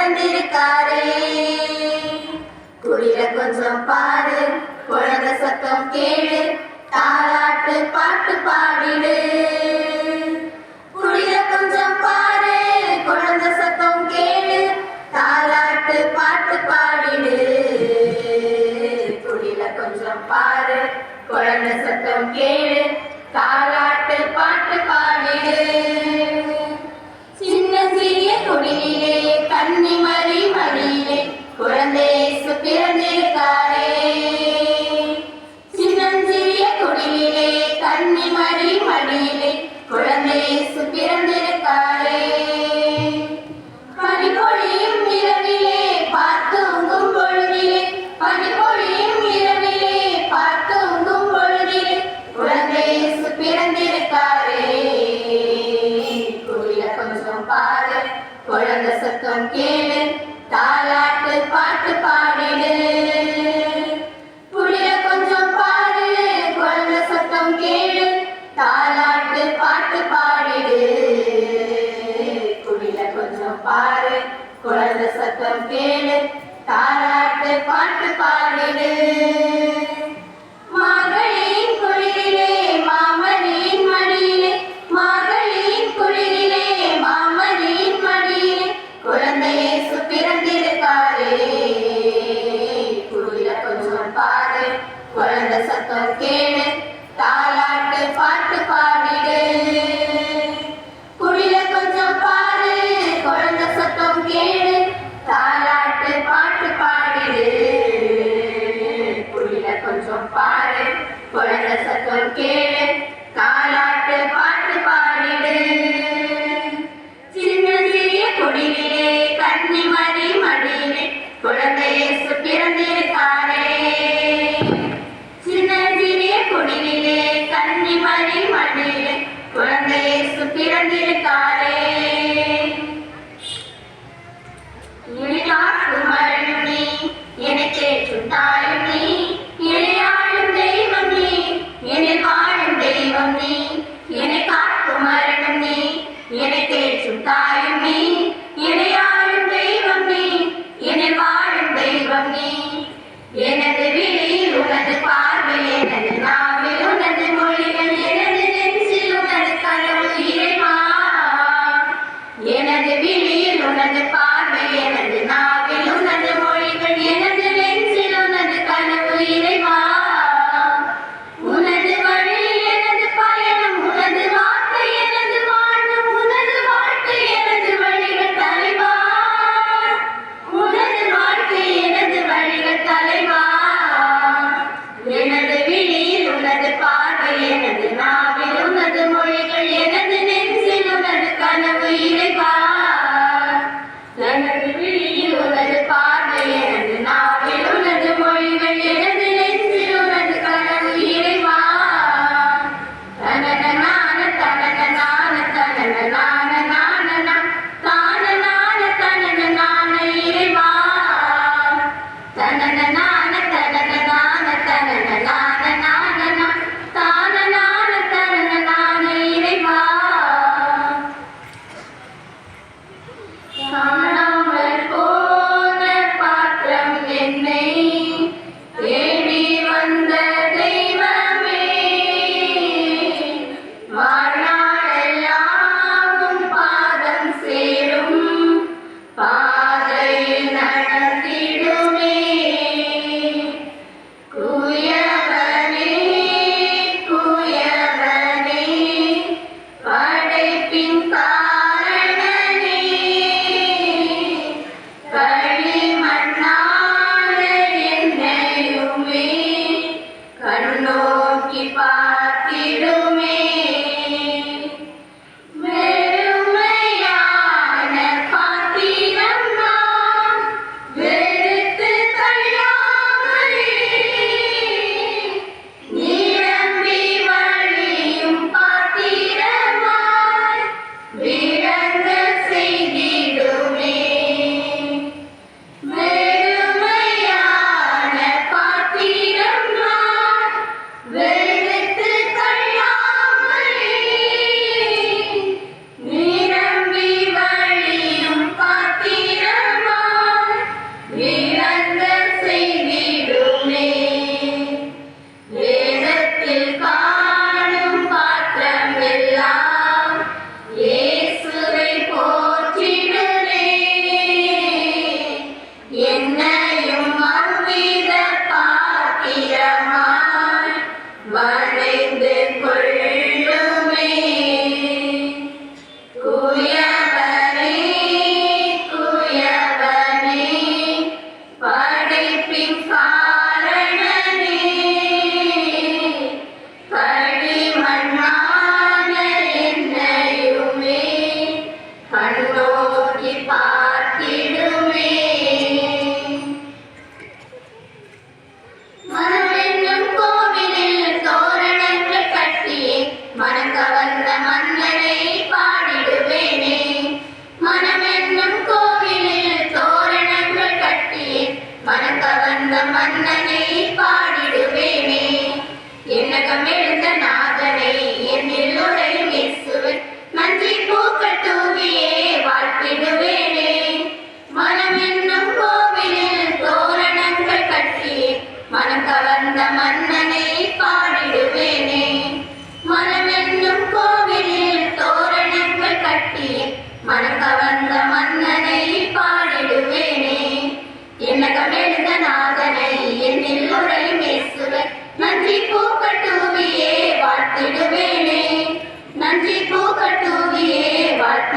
பிறந்திருக்காரே. குளிர கொஞ்சம் பாரு உலக சத்தம் கேளு தாளாட்டு பாட்டு பாடிடு. சத்தம் கேளு தாலாட்டு பாட்டு பாடிடு. புளிய கொஞ்சம் பாடு குழந்தை சத்தம் கேளு தாலாட்டு பாட்டு பாடிடு. குடில கொஞ்சம் பாரு குழந்தை சத்தம் கேளு தாலாட்டு பாட்டு பாடிடு. பாடு குழந்த சத்தம் கேடு தாளாட்டு பாட்டு பாடிடு குடில கொஞ்சம் பாரு குழந்த சத்தம் கேடு தாளாட்டு பாட்டு பாடிடு குடில கொஞ்சம் பாரு குழந்த சத்தம் கேடு Amen.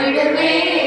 Under me.